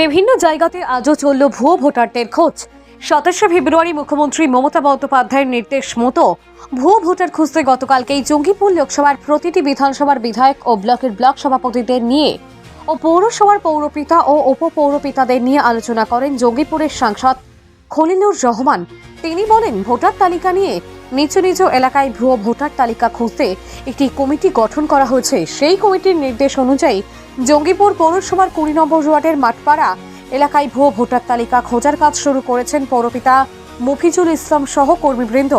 বিভিন্ন জায়গাতে আজও চলল ভুয়ো ভোটারদের খোঁজ। সাতাশে ফেব্রুয়ারি মুখ্যমন্ত্রী মমতা বন্দ্যোপাধ্যায়ের নির্দেশ মতো ভুয়ো ভোটার খুঁজতে গতকালকেই জঙ্গিপুর লোকসভার প্রতিটি বিধানসভার বিধায়ক ও ব্লকের ব্লক সভাপতিদের নিয়ে ও পৌরসভার পৌরপিতা ও উপপৌরপিতাদের নিয়ে আলোচনা করেন জঙ্গিপুরের সাংসদ খলিলুর রহমান। তিনি বলেন, ভোটার তালিকা নিয়ে নিজ নিজ এলাকায় ভুয়ো ভোটার তালিকা খুঁজতে একটি কমিটি গঠন করা হয়েছে। সেই কমিটির নির্দেশ অনুযায়ী জঙ্গিপুর পৌরসভার কুড়ি নম্বর ওয়ার্ডের মাঠপাড়া এলাকায় ভুয়ো ভোটার তালিকা খোঁজার কাজ শুরু করেছেন পৌরপিতা মফিজুল ইসলাম সহ কর্মীবৃন্দ।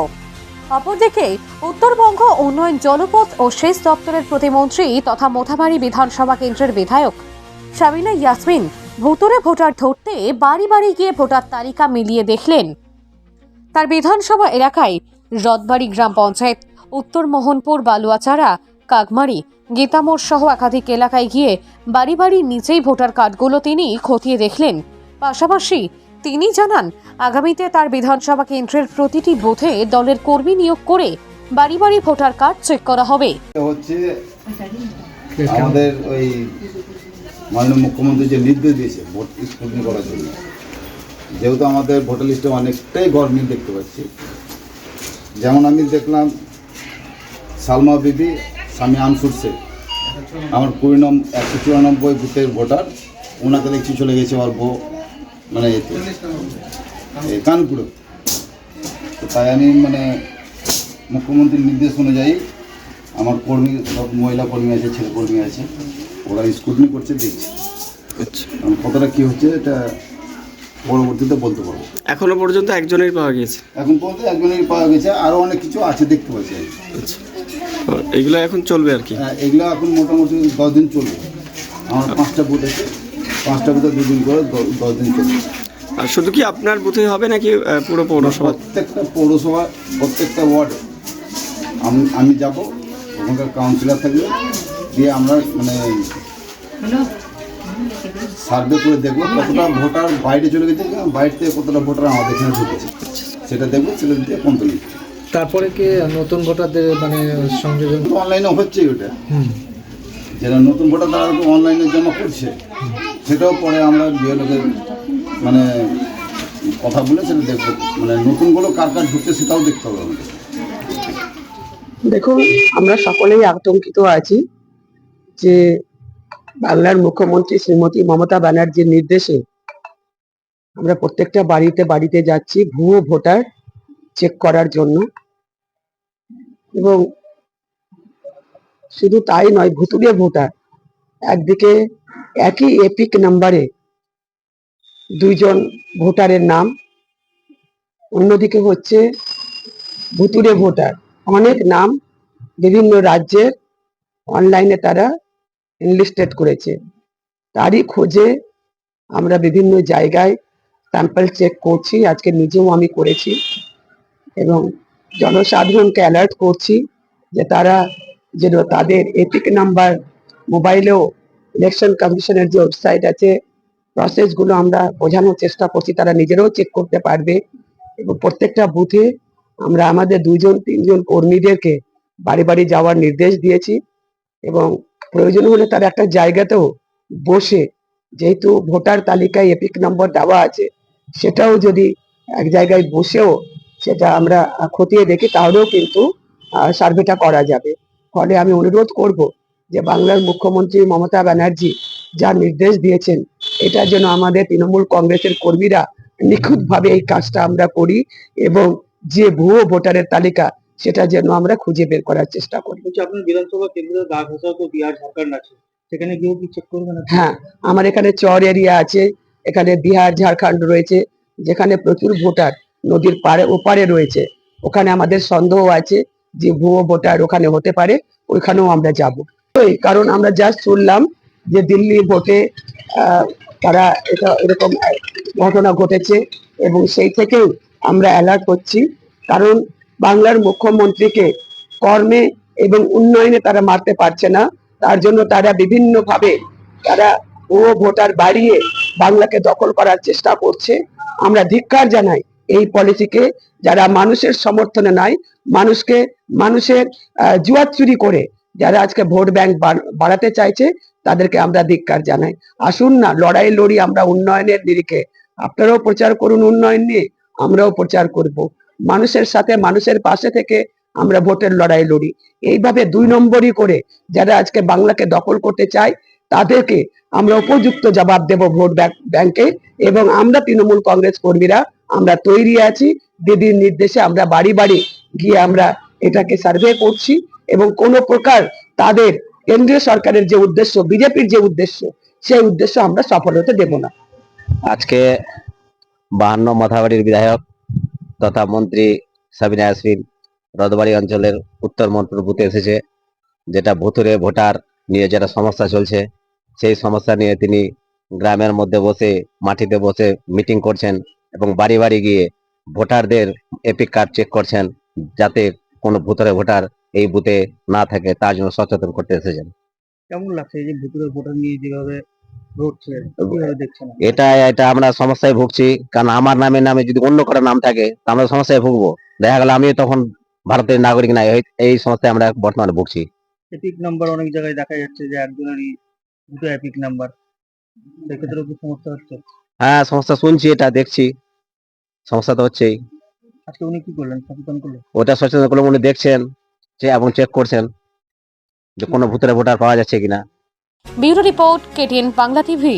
অপরদিকে উত্তরবঙ্গ উন্নয়ন জলপথ ও সেচ দপ্তরের প্রতিমন্ত্রী তথা মোথাবাড়ি বিধানসভা কেন্দ্রের বিধায়ক শাবিনা ইয়াসমিন ভুতুরে ভোটার ধরতে বাড়ি বাড়ি গিয়ে ভোটার তালিকা মিলিয়ে দেখলেন। তার বিধানসভা এলাকায় রথবাড়ি গ্রাম পঞ্চায়েত, উত্তর মোহনপুর বালুয়াচাড়া কাকমারি, গীতামোড় সহ একাধিক এলাকায় গিয়ে বাড়ি বাড়ি নিজেই ভোটার কার্ডগুলো তিনি খতিয়ে দেখলেন। পাশাপাশি তিনি জানান, আগামীতে তার বিধানসভা কেন্দ্রের প্রতিটি বুথে দলের কর্মী নিয়োগ করে বাড়ি বাড়ি ভোটার কার্ড চেক করা হবে। হচ্ছে আমাদের ওই মাননীয় মুখ্যমন্ত্রী যে নির্দেশ দিয়েছে ভোট করার জন্য। যেহেতু আমাদের ভোটার লিস্টে অনেকটাই গরমিল দেখতে পাচ্ছি যেমন আমি দেখলাম সালমা বিবি স্বামী আনসুর শেখ। আমার কুড়ি নম্বর একশো চুরানব্বই বুথের ভোটার। ওনাকে দেখছি চলে গেছে আমার বউ মানে এতে কানপুরে। তো তাই আমি মানে মুখ্যমন্ত্রীর নির্দেশ অনুযায়ী আমার কর্মী সব মহিলা কর্মী আছে ছেলে কর্মী আছে ওরা স্কুটনি করছে দেখছি। আচ্ছা। কতটা কী হচ্ছে এটা পরবর্তীতে বলতে পারব। এখনও পর্যন্ত একজনের পাওয়া গেছে এখন পর্যন্ত একজনেরই পাওয়া গেছে আরও অনেক কিছু আছে দেখতে পাচ্ছি আচ্ছা। এগুলো এখন চলবে আর কি? হ্যাঁ, এগুলো এখন মোটামুটি দশ দিন চলবে। আমার পাঁচটা বুথ আছে পাঁচটা বুথে দুদিন করে দশ দিন চলবে। আর শুধু কি আপনার বুথে হবে নাকি পুরো পৌরসভা? প্রত্যেকটা পৌরসভা প্রত্যেকটা ওয়ার্ডে। আমি আমি যাব ওখানকার কাউন্সিলর থাকবে দিয়ে আমরা মানে সার্ভে করে দেখব কতটা ভোটার বাইরে চলে গেছে বাইরে থেকে কতটা ভোটার আমাদের এখানে ঢুকেছে। সেটা দেখব সেটা দিয়ে কমপ্লিট তারপরে কি নতুন ভোটারদের মানে সংযোজন? তো অনলাইনে হচ্ছে ওটা। যেটা নতুন ভোটার তারা তো অনলাইনে জমা করছে। সেটাও পরে আমরা বিএলওদের মানে কথা বলে সেটা দেখব। মানে নতুনগুলো কার কার ঢুকছে সেটাও দেখতে হবে আমাদের। দেখুন আমরা সকলেই আতঙ্কিত আছি যে বাংলার মুখ্যমন্ত্রী শ্রীমতী মমতা ব্যানার্জির নির্দেশে আমরা প্রত্যেকটা বাড়িতে বাড়িতে যাচ্ছি, ভুয়ো ভোটার চেক করার জন্য। এবং শুধু তাই নয়, ভুতুড়ে ভোটার। একদিকে একই এপিক নাম্বারে দুইজন ভোটারের নাম, অন্যদিকে হচ্ছে ভুতুড়ে ভোটার। অনেক নাম বিভিন্ন রাজ্যের, অনলাইনে তারা এনলিস্টেড করেছে। তারই খোঁজে আমরা বিভিন্ন জায়গায় স্যাম্পল চেক করছি। আজকে নিজেও আমি করেছি এবং জনসাধারণকে অ্যালার্ট করছি যে তারা যেন তাদের এপিক নাম্বার মোবাইলেও ইলেকশন কমিশনের যে ওয়েবসাইট আছে প্রসেসগুলো আমরা বোঝানোর চেষ্টা করছি। তারা নিজেরাও চেক করতে পারবে এবং প্রত্যেকটা বুথে আমরা আমাদের দুজন তিনজন কর্মীদেরকে বাড়ি বাড়ি যাওয়ার নির্দেশ দিয়েছি এবং প্রয়োজন হলে তার একটা জায়গাতেও বসে যেহেতু ভোটার তালিকায় এপিক নম্বর দেওয়া আছে, সেটাও যদি এক জায়গায় বসেও সেটা আমরা খতিয়ে দেখি, তাহলেও কিন্তু সার্ভেটা করা যাবে। ফলে আমি অনুরোধ করব যে বাংলার মুখ্যমন্ত্রী মমতা ব্যানার্জি যা নির্দেশ দিয়েছেন, এটা যেন আমাদের তৃণমূল কংগ্রেসের কর্মীরা নিখুঁতভাবে এই কাজটা আমরা করি এবং যে ভুয়ো ভোটারের তালিকা সেটা যেন আমরা খুঁজে বের করার চেষ্টা করি। আপনার বিধানসভা কেন্দ্র তো বিহার ঝাড়খণ্ড আছে। সেখানে গিয়েও কি চেক করবেন? হ্যাঁ আমার এখানে চর এরিয়া আছে এখানে বিহার ঝাড়খণ্ড রয়েছে যেখানে প্রচুর ভোটার নদীর পাড়ে ওপারে রয়েছে। ওখানে আমাদের সন্দেহ আছে যে ভুয়ো ভোটার ওখানে হতে পারে ওইখানেও আমরা যাব। কারণ আমরা জাস্ট শুনলাম যে দিল্লি ভোটে আহ, তারা এটা এরকম ঘটনা ঘটেছে এবং সেই থেকেও আমরা অ্যালার্ট করছি। কারণ বাংলার মুখ্যমন্ত্রীকে কর্মে এবং উন্নয়নে তারা মারতে পারছে না, তার জন্য তারা বিভিন্ন ভাবে তারা ও ভোটার বাড়িয়ে বাংলাকে দখল করার চেষ্টা করছে। আমরা ধিক্কার জানাই এই পলিসিকে, যারা মানুষের সমর্থনে নাই, মানুষকে, মানুষের জুয়ার চুরি করে যারা আজকে ভোট ব্যাংক বাড়াতে চাইছে, তাদেরকে আমরা ধিক্কার জানাই। আসুন না, লড়াই লড়ি আমরা উন্নয়নের নিরিখে। আপনারাও প্রচার করুন উন্নয়ন নিয়ে, আমরাও প্রচার করব। মানুষের সাথে, মানুষের পাশে থেকে আমরা ভোটের লড়াই লড়ি। এইভাবে দুই নম্বরই করে যারা আজকে বাংলাকে দখল করতে চায়, তাদেরকে আমরা উপযুক্ত জবাব দেব ভোট ব্যাংক- এবং আমরা তৃণমূল কংগ্রেস কর্মীরা আমরা তৈরি আছি। দিদির নির্দেশে আমরা বাড়ি বাড়ি গিয়ে আমরা এটাকে সার্ভে করছি এবং কোনো প্রকার তাদের কেন্দ্রীয় সরকারের যে উদ্দেশ্য, বিজেপির যে উদ্দেশ্য, সেই উদ্দেশ্য আমরা সফল হতে দেব না। আজকে বাহান্ন মাথাবাড়ির বিধায়ক তথা মন্ত্রী সাবিনা ইয়াসমিন রদবাড়ি অঞ্চলের উত্তর মন্ত্র বুথে এসেছে, যেটা ভুতুরে ভোটার নিয়ে যেটা সমস্যা চলছে। সেই সমস্যা নিয়ে তিনি গ্রামের মধ্যে বসে, মাটিতে বসে মিটিং করছেন এবং বাড়ি বাড়ি গিয়ে ভোটারদের এপিক কার্ড চেক করছেন, যাতে কোনো ভুতুরে ভোটার এই বুথে না থাকে, তার জন্য সচেতন করতে এসেছেন। কেমন লাগছে এই যে ভুতুরে ভোটার নিয়ে যেভাবে এটা এটা আমরা সমস্যায় ভুগছি কারণ আমার নামে নামে যদি অন্য কারও নাম থাকে আমরা সমস্যায় ভুগবো। দেখা গেল আমিও তখন ভারতের নাগরিক নাই এই- সমস্যায় আমরা বর্তমানে ভুগছি। এপিক নাম্বার অনেক জায়গায় দেখা যাচ্ছে যে একজনেরই দুটো এপিক নাম্বার। সেক্ষেত্রেও কি সমস্যা হচ্ছে? হ্যাঁ সমস্যা শুনছি এটা দেখছি। সমস্যা তো হচ্ছেই। আজকে উনি কি করলেন? সচেতন করলেন? ওটা সচেতন করে উনি দেখছেন যে এবং চেক করছেন যে কোনো ভূতের ভোটার পাওয়া যাচ্ছে কিনা। Bureau report KTN Bangla TV